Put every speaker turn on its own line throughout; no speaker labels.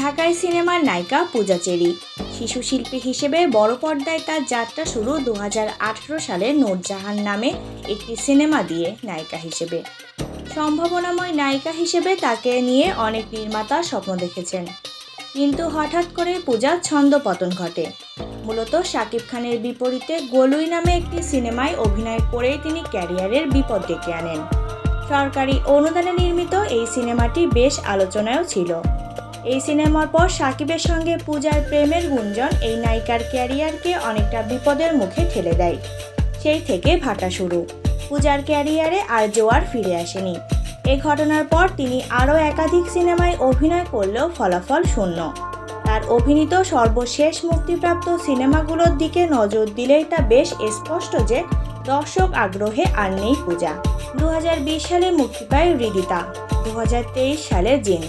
ঢাকায় সিনেমার নায়িকা পূজা চেরি। শিশু শিল্পী হিসেবে বড় পর্দায় তার যাত্রা শুরু দু হাজার আঠেরো সালে নূরজাহান নামে একটি সিনেমা দিয়ে নায়িকা হিসেবে। সম্ভাবনাময় নায়িকা হিসেবে তাকে নিয়ে অনেক নির্মাতা স্বপ্ন দেখেছেন। কিন্তু হঠাৎ করে পূজার ছন্দ পতন ঘটে। মূলত শাকিব খানের বিপরীতে গোলুই নামে একটি সিনেমায় অভিনয় করেই তিনি ক্যারিয়ারের বিপদ ডেকে আনেন। সরকারি অনুদানে নির্মিত এই সিনেমাটি বেশ আলোচনায়ও ছিল। এই সিনেমার পর সাকিবের সঙ্গে পূজার প্রেমের গুঞ্জন এই নায়িকার ক্যারিয়ারকে অনেকটা বিপদের মুখে ঠেলে দেয়। সেই থেকে ভাটা শুরু। পূজার ক্যারিয়ারে আর জোয়ার ফিরে আসেনি। এ ঘটনার পর তিনি আরও একাধিক সিনেমায় অভিনয় করলেও ফলাফল শূন্য। তার অভিনীত সর্বশেষ মুক্তিপ্রাপ্ত সিনেমাগুলোর দিকে নজর দিলেই তা বেশ স্পষ্ট যে দর্শক আগ্রহে আর নেই পূজা। দু হাজার বিশ সালে মুক্তি পায় রিদিতা দু হাজার তেইশ সালে জিন।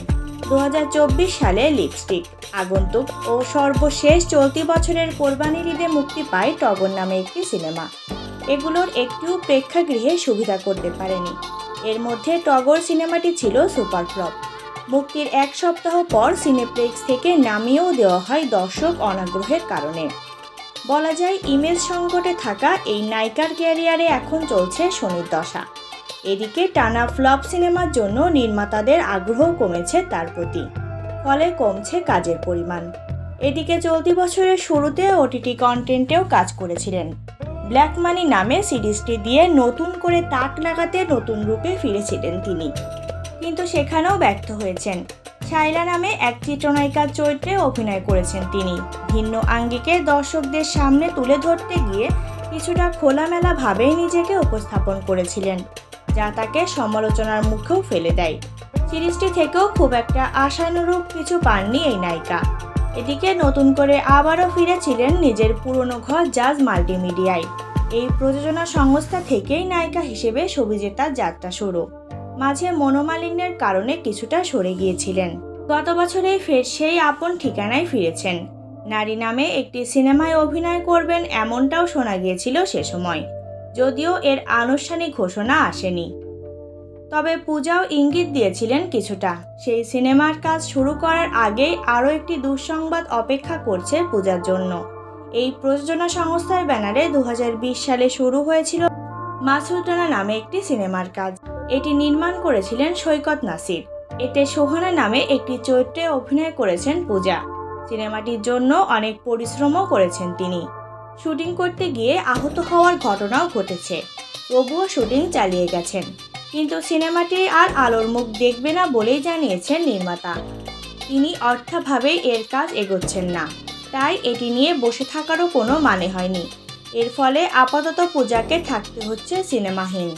দু হাজার চব্বিশ সালে লিপস্টিক। আগন্তুক ও সর্বশেষ চলতি বছরের কোরবানির ঈদে মুক্তি পায় টগর নামে একটি সিনেমা। এগুলোর একটিও প্রেক্ষাগৃহে সুবিধা করতে পারেনি। এর মধ্যে টগর সিনেমাটি ছিল সুপার ফ্লপ। মুক্তির এক সপ্তাহ পর সিনেপ্লেক্স থেকে নামিয়েও দেওয়া হয় দর্শক অনাগ্রহের কারণে। বলা যায়, ইমেজ সংকটে থাকা এই নায়িকার ক্যারিয়ারে এখন চলছে শনির দশা। এদিকে টানা ফ্লপ সিনেমার জন্য নির্মাতাদের আগ্রহ কমেছে তার প্রতি, ফলে কমছে কাজের পরিমাণ। এদিকে চলতি বছরের শুরুতে ওটিটি কন্টেন্টেও কাজ করেছিলেন। ব্ল্যাক মানি নামে সিরিজটি দিয়ে নতুন করে তাক লাগাতে নতুন রূপে ফিরেছিলেন তিনি। কিন্তু সেখানেও ব্যর্থ হয়েছেন। শাইলা নামে এক চিত্রনায়িকার চরিত্রে অভিনয় করেছেন তিনি। ভিন্ন আঙ্গিকে দর্শকদের সামনে তুলে ধরতে গিয়ে কিছুটা খোলামেলা ভাবেই নিজেকে উপস্থাপন করেছিলেন। যা তাকে সমালোচনার মুখেও ফেলে দেয়। সিরিজটি থেকেও খুব একটা আশানুরূপ কিছু পাননি এই নায়িকা। এদিকে নতুন করে আবারও ফিরেছিলেন নিজের পুরনো ঘর জাজ মাল্টিমিডিয়ায়। এই প্রযোজনা সংস্থা থেকেই নায়িকা হিসেবে সবিজেতার যাত্রা শুরু। মাঝে মনোমালিন্যের কারণে কিছুটা সরে গিয়েছিলেন। গত বছরেই ফের সেই আপন ঠিকানায় ফিরেছেন। নারী নামে একটি সিনেমায় অভিনয় করবেন এমনটাও শোনা গিয়েছিল সে সময়। যদিও এর আনুষ্ঠানিক ঘোষণা আসেনি। তবে পূজাও ইঙ্গিত দিয়েছিলেন কিছুটা। সেই সিনেমার কাজ শুরু করার আগেই আরও একটি দুঃসংবাদ অপেক্ষা করছে পূজার জন্য। এই প্রযোজনা সংস্থার ব্যানারে দু হাজার বিশ সালে শুরু হয়েছিল মাসুদ রানা নামে একটি সিনেমার কাজ। এটি নির্মাণ করেছিলেন সৈকত নাসির। এতে সোহানা নামে একটি চরিত্রে অভিনয় করেছেন পূজা। সিনেমাটির জন্য অনেক পরিশ্রমও করেছেন তিনি। শুটিং করতে গিয়ে আহত হওয়ার ঘটনাও ঘটেছে। তবুও শুটিং চালিয়ে গেছেন। কিন্তু সিনেমাটি আর আলোর মুখ দেখবে না বলেই জানিয়েছেন নির্মাতা। তিনি অর্থাভাবে এর কাজ এগোচ্ছেন না। তাই এটি নিয়ে বসে থাকারও কোনো মানে হয়নি। এর ফলে আপাতত পূজাকে থাকতে হচ্ছে সিনেমাহীন।